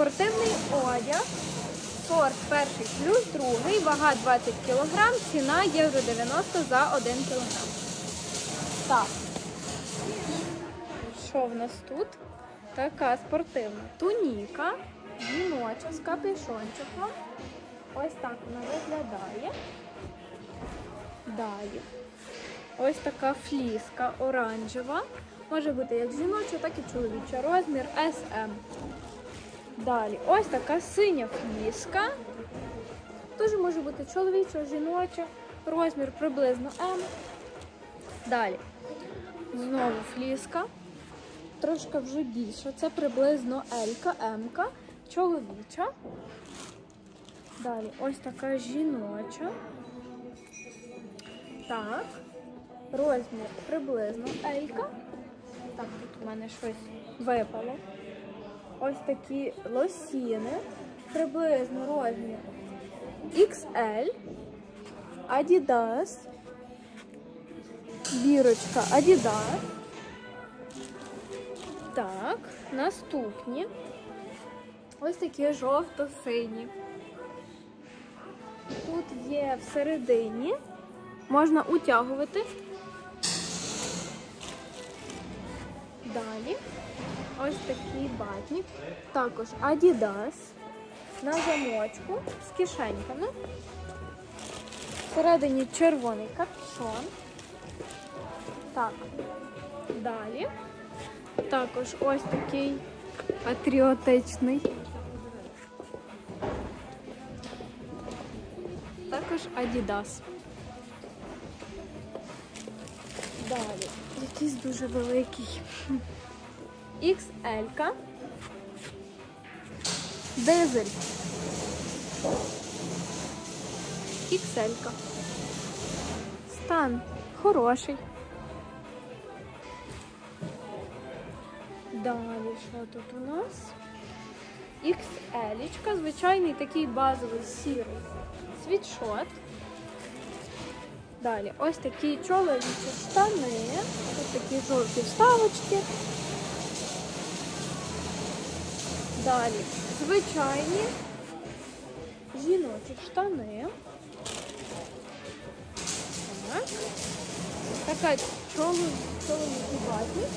Спортивний одяг. Сорт перший плюс другий, вага 20 кг, ціна євро 90 за 1 кг. Так. Що в нас тут? Така спортивна туніка, жіноча з капюшончиком. Ось так вона виглядає. Далі. Ось така фліска оранжева. Може бути як жіноча, так і чоловіча. Розмір SM. Далі, ось така синя фліска. Теж може бути чоловіча, жіноча. Розмір приблизно М. Далі. Знову фліска. Трошки вже більша. Це приблизно L, М, чоловіча. Далі ось така жіноча. Так. Розмір приблизно L. Так, тут у мене щось випало. Ось такі лосіни. Приблизно розмір XL. Adidas. Бірочка Adidas. Так, наступні. Ось такі жовто-сині. Тут є всередині. Можна утягувати. Далі. Ось такий батник. Також Adidas. На замочку з кишеньками. Всередині червоний капюшон. Так. Далі. Також ось такий патріотичний. Також Adidas. Далі. Якийсь дуже великий. XL. -ка. Дизель. XL. -ка. Стан хороший. Далі, що тут у нас? XL, звичайний такий базовий сірий світшот. Далі, ось такі чоловічі штани. Ось такі жовті вставочки. Далі, звичайні жіночі штани. Так. Така чоловічий батник.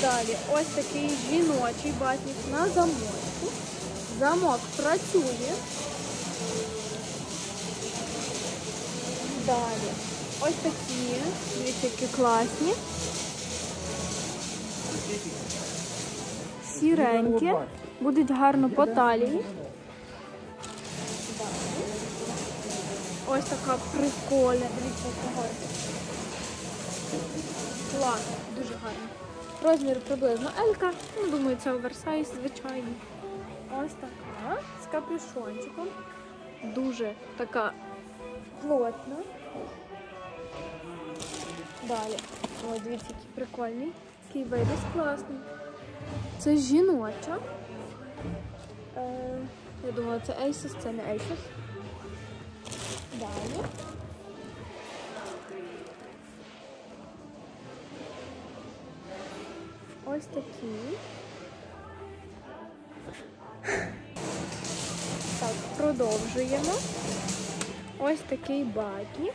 Далі ось такий жіночий батник на замочку. Замок працює. Далі ось такі, дивіться, які класні. Сіренькі. Будуть гарно по талії. Ось така прикольна. Дивіться, гарна. Клас, дуже гарно. Розмір приблизно L, ну, думаю, це оверсайз, звичайний. Ось така з капюшончиком. Дуже така плотна. Далі. Ось, дивіться, який прикольний. Такий виріс класний. Це жіноча. Е, я думала, це Asus, це не Asus. Далі. Ось такі. Так, продовжуємо. Ось такий батник.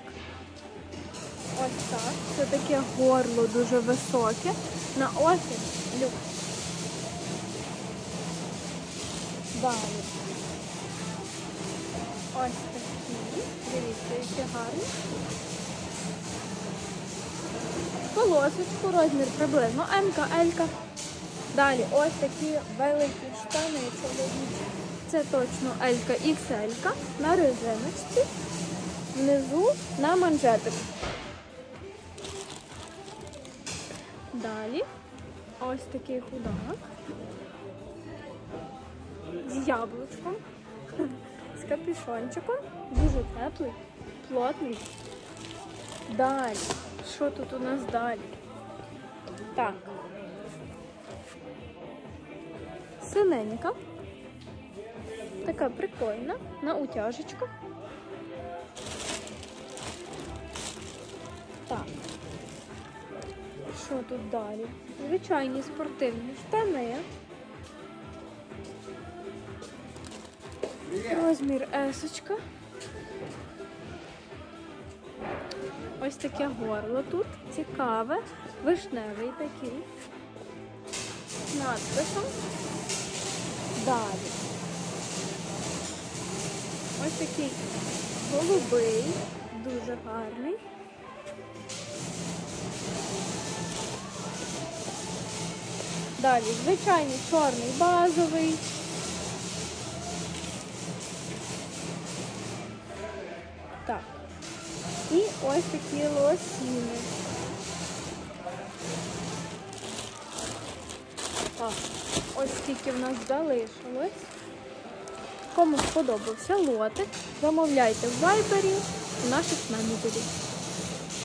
Ось так. Це таке горло дуже високе. На офіс люк. Далі. Ось такі. Дивіться, які гарні. Полосочку, розмір приблизно М-ка, Далі ось такі великі штани чоловічі. Це точно L-ка, XL-ка на резиночці. Внизу на манжетик. Далі ось такий худак. З яблучком, з капюшончиком. Дуже теплий, плотний. Далі. Що тут у нас далі? Так. Синенька. Така прикольна, на утяжечку. Так, Що тут далі? Звичайні спортивні штани. Розмір есочка. Ось таке горло тут. Цікаве. Вишневий такий. З надписом. Далі. Ось такий голубий, дуже гарний. Далі звичайний чорний базовий. Так. І ось такі лосіни. Так, ось скільки в нас залишилось. Кому сподобався лотик, замовляйте в вайбері у наших менеджерів.